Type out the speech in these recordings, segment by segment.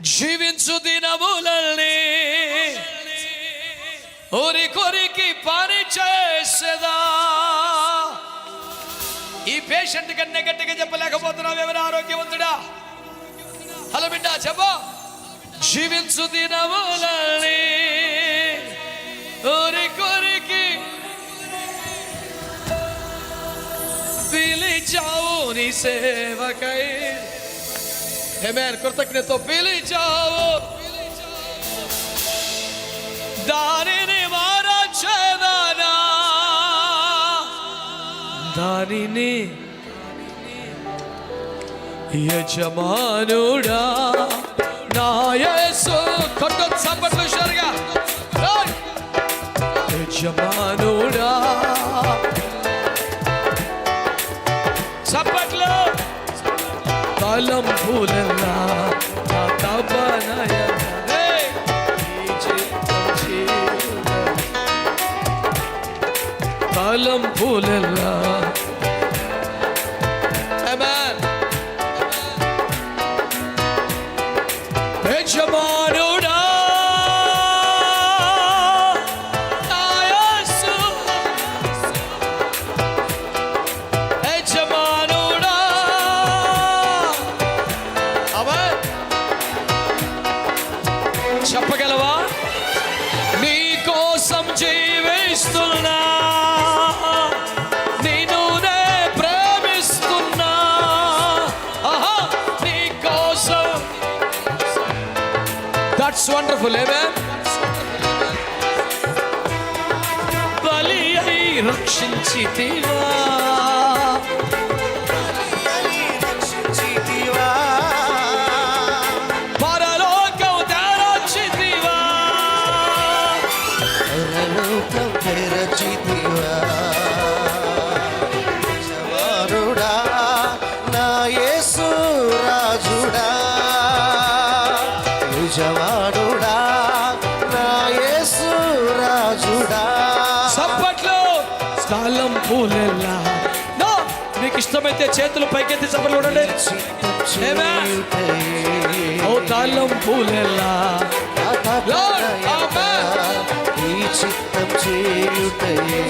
జీవించు దినములల్ని ఊరి కొరికి పని చేసేదా. ఈ పేషెంట్ కన్నా గట్టిగా చెప్పలేకపోతున్నావు ఎవరు ఆరోగ్యవంతుడా? హలో బిడ్డ చెప్పు. జీవించు దినములని ఊరి కొరికి పిలిచావు నీ సేవకై. ఏమేన్ కృతజ్ఞత పిలిచావు దానిని మారచేదనా దానిని యజమానుడా నా యేసు కొట్టు చప్పట్లు షరుగా యజమానుడా తలంపులలా నా తపనయ ఏయ్! దట్స్ వండర్ఫుల్ ఏమే బలి అయి రక్షించితివా చప్పట్లు. స్థలం పూలెల్లా నో మీకు ఇష్టమైతే చేతులు పైకెత్తి చప్పట్లు చూడండి. ఓ తాళం పూలెల్లా. ఈ చిత్తం చేయుటయే.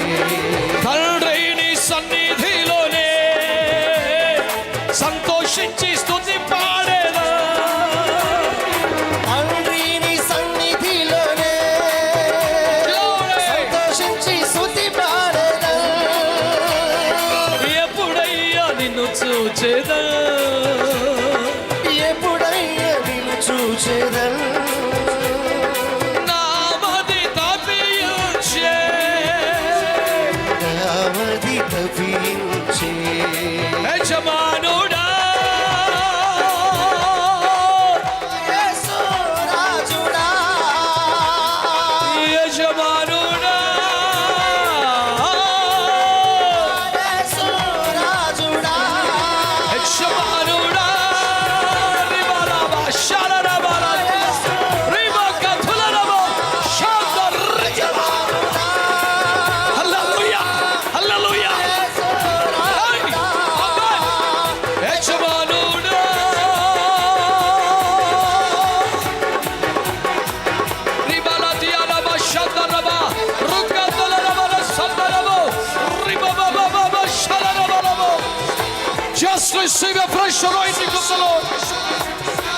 Receive a fresh anointing of the Lord.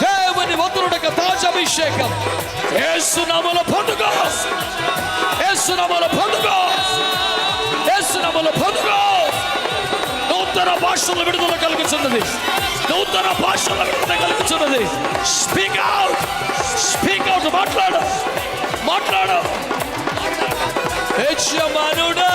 దేవుని వంతుడక తాజాభిషేకం యేసునామములో పొందుకో. యేసునామములో పొందుకో యేసునామములో పొందుకో. నూతన భాషల విడుదల కలుగుతున్నది నూతన భాషల విడుదల కలుగుతున్నది స్పీక్ అవుట్ స్పీక్ అవుట్ మాట్లాడు. మాట్లాడు. యజమానుడా.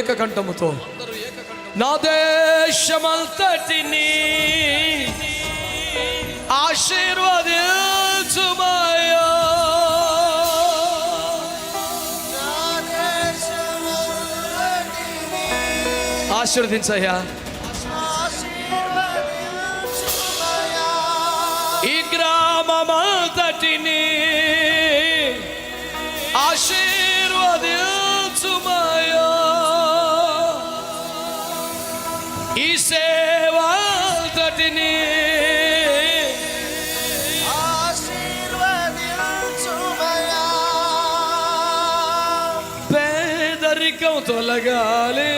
ఏకకంఠముతో నా దేశమంతటిని ఆశీర్వదించుమయ్యా. ఆశీర్వదించయ్యా. ఈ గ్రామమంతటిని ఆశీర్ సేవంతటిని పేదరికం తొలగాలి.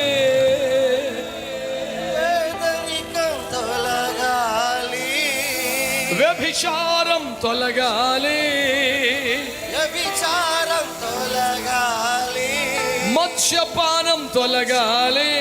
వ్యభిచారం తొలగాలి. విచారం తొలగాలి. మత్స్యపానం తొలగాలి.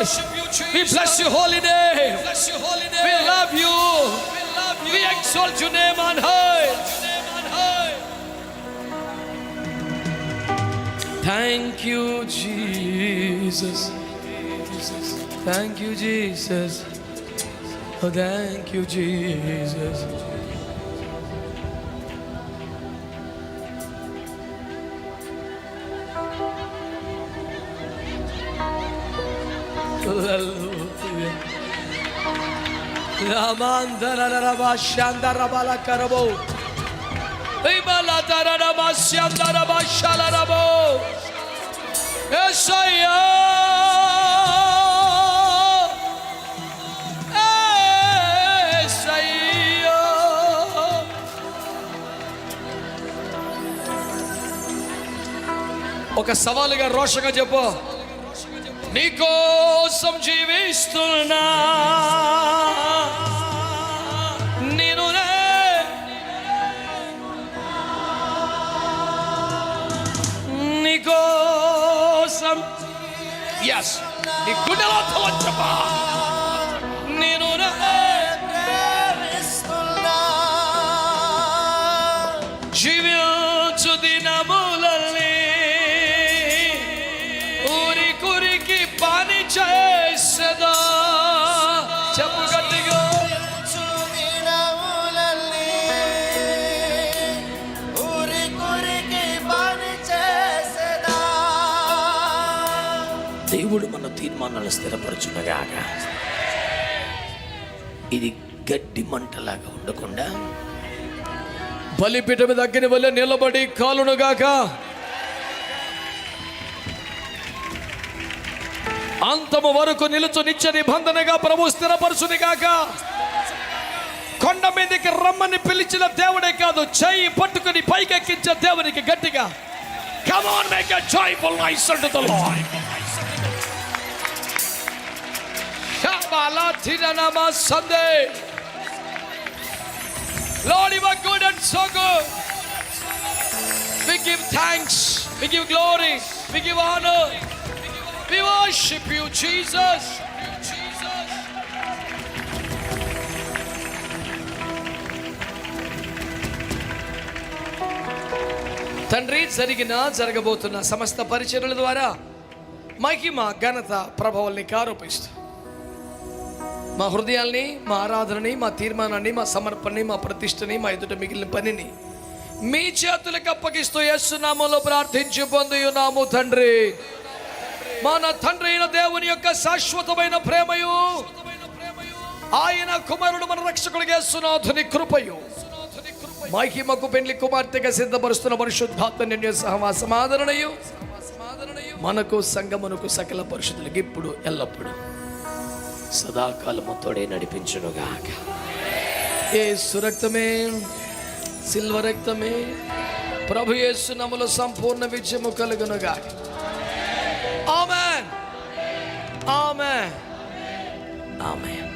We bless your holy name. We love you. We exalt your name on high. Thank you, Jesus. Thank you, Jesus. Oh, thank you, Jesus. Hallelujah. Ramandara Shandara Balakarabo. Ibalatara Mashandara Bashalarabo. Yes, I am. Yes, I am. ఒక సవాలుగా రోషగా చెప్పు నీకోసం జీవిస్తున్నా నేను నీకోసం yes నీ గుండెలో వచ్చపా నేను జీవించు దేవుడు మన తీర్మానాలు స్థిరపరచునగాక ఇది గడ్డి మంటలాగా ఉండకుండా బలిపీఠం దగ్గర వల్ల నిలబడి కాలునుగాక అంతము వరకు నిలుచు నిత్య నిబంధనగా ప్రభు స్థిరపరచునిగాక కొండ మీదకి రమ్మని పిలిచిన దేవుడే కాదు చెయ్యి పట్టుకుని పైకెక్కించే దేవునికి గట్టిగా. Come on, make a joyful noise unto the Lord. బాలా చిరనమా సందే. లోడి వర్ good and so we give thanks we give glory we give honour we worship you Jesus తండ్రి జరిగిన జరగబోతున్న సమస్త పరిచయల ద్వారా మహిమ ఘనత ప్రభావాల్ని ఆరోపిస్తూ మా హృదయాల్ని మా ఆరాధనని మా తీర్మానాన్ని మా సమర్పణని మా ప్రతిష్టని మా ఎదుట మిగిలిన పనిని మీ చేతులకు అప్పగిస్తూ యేసునామంలో ప్రార్థించి పొందుయున్నాము తండ్రి. మన తండ్రి అయిన దేవుని యొక్క శాశ్వతమైన ప్రేమయు ఆయన కుమారుడు మన రక్షకుడిగా సునాథుని కృపయు. మహిమకు పెళ్ళి కుమార్తెగా సిద్ధపరుస్తున్న పరిశుద్ధాత్మ నిన్య సహవాసమాదరణయు మనకు సంగమునకు సకల పరిశుద్ధులకు ఇప్పుడు ఎల్లప్పుడు. సదాకాలము తోడే నడిపించునుగాక. ఏ సురక్తమే సిల్వ రక్తమే ప్రభు యేసు నముల సంపూర్ణ విజయము కలుగునుగా ఆమెన్ ఆమెన్ ఆమె